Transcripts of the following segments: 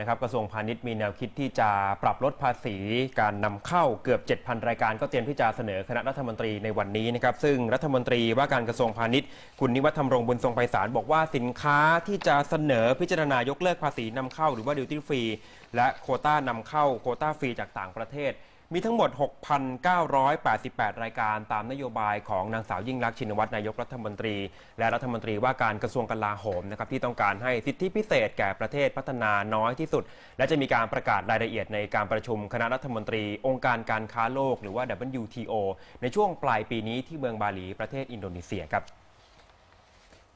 นะครับกระทรวงพาณิชย์มีแนวคิดที่จะปรับลดภาษีการนำเข้าเกือบ 7,000 รายการก็เตรียมที่จะเสนอคณะรัฐมนตรีในวันนี้นะครับซึ่งรัฐมนตรีว่าการกระทรวงพาณิชย์ คุณนิวัฒน์ธรรมรงบุญทรงไพศาลบอกว่าสินค้าที่จะเสนอพิจารณายกเลิกภาษีนำเข้า หรือว่าดิวตี้ฟรีและโคต้านำเข้าโคต้าฟรีจากต่างประเทศ มีทั้งหมด 6,988 รายการตามนโยบายของนางสาวยิ่งลักษณ์ชินวัตรนายกรัฐมนตรี และรัฐมนตรีว่าการกระทรวงกลาโหมนะครับที่ต้องการให้สิทธิพิเศษแก่ประเทศพัฒนาน้อยที่สุด และจะมีการประกาศรายละเอียดในการประชุมคณะรัฐมนตรี องค์การการค้าโลกหรือว่า WTO ในช่วงปลายปีนี้ที่เมืองบาหลีประเทศอินโดนีเซียครับ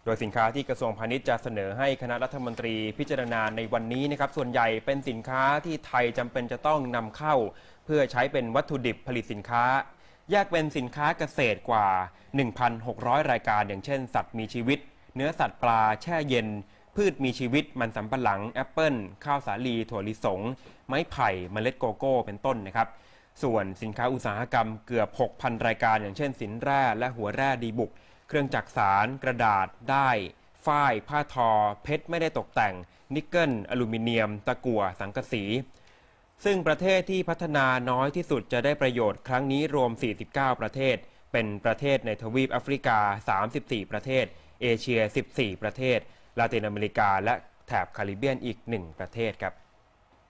โดยสินค้าที่กระทรวงพาณิชย์จะเสนอให้คณะรัฐมนตรีพิจารณาในวันนี้นะครับส่วนใหญ่เป็นสินค้าที่ไทยจำเป็นจะต้องนำเข้า เพื่อใช้เป็นวัตถุดิบผลิตสินค้า แยกเป็นสินค้าเกษตรกว่า 1,600 รายการ อย่างเช่น สัตว์มีชีวิต เนื้อสัตว์ปลาแช่เย็น พืชมีชีวิต มันสำปะหลังแอปเปิลข้าวสาลีถั่วลิสง ไม้ไผ่เมล็ดโกโก้ เป็นต้นนะครับส่วนสินค้าอุตสาหกรรมเกือบ 6,000 รายการ อย่างเช่น สินแร่และหัวแร่ดีบุก เครื่องจักสาร กระดาษ ได้ฝ้าย ผ้าทอ เพชรไม่ได้ตกแต่ง นิกเกิล อลูมิเนียม ตะกั่ว สังกะสี ซึ่งประเทศที่พัฒนาน้อยที่สุดจะได้ประโยชน์ครั้งนี้รวม 49 ประเทศ เป็นประเทศในทวีปแอฟริกา 34 ประเทศ เอเชีย 14 ประเทศ ลาตินอเมริกา และแถบคาริเบียนอีก 1 ประเทศครับ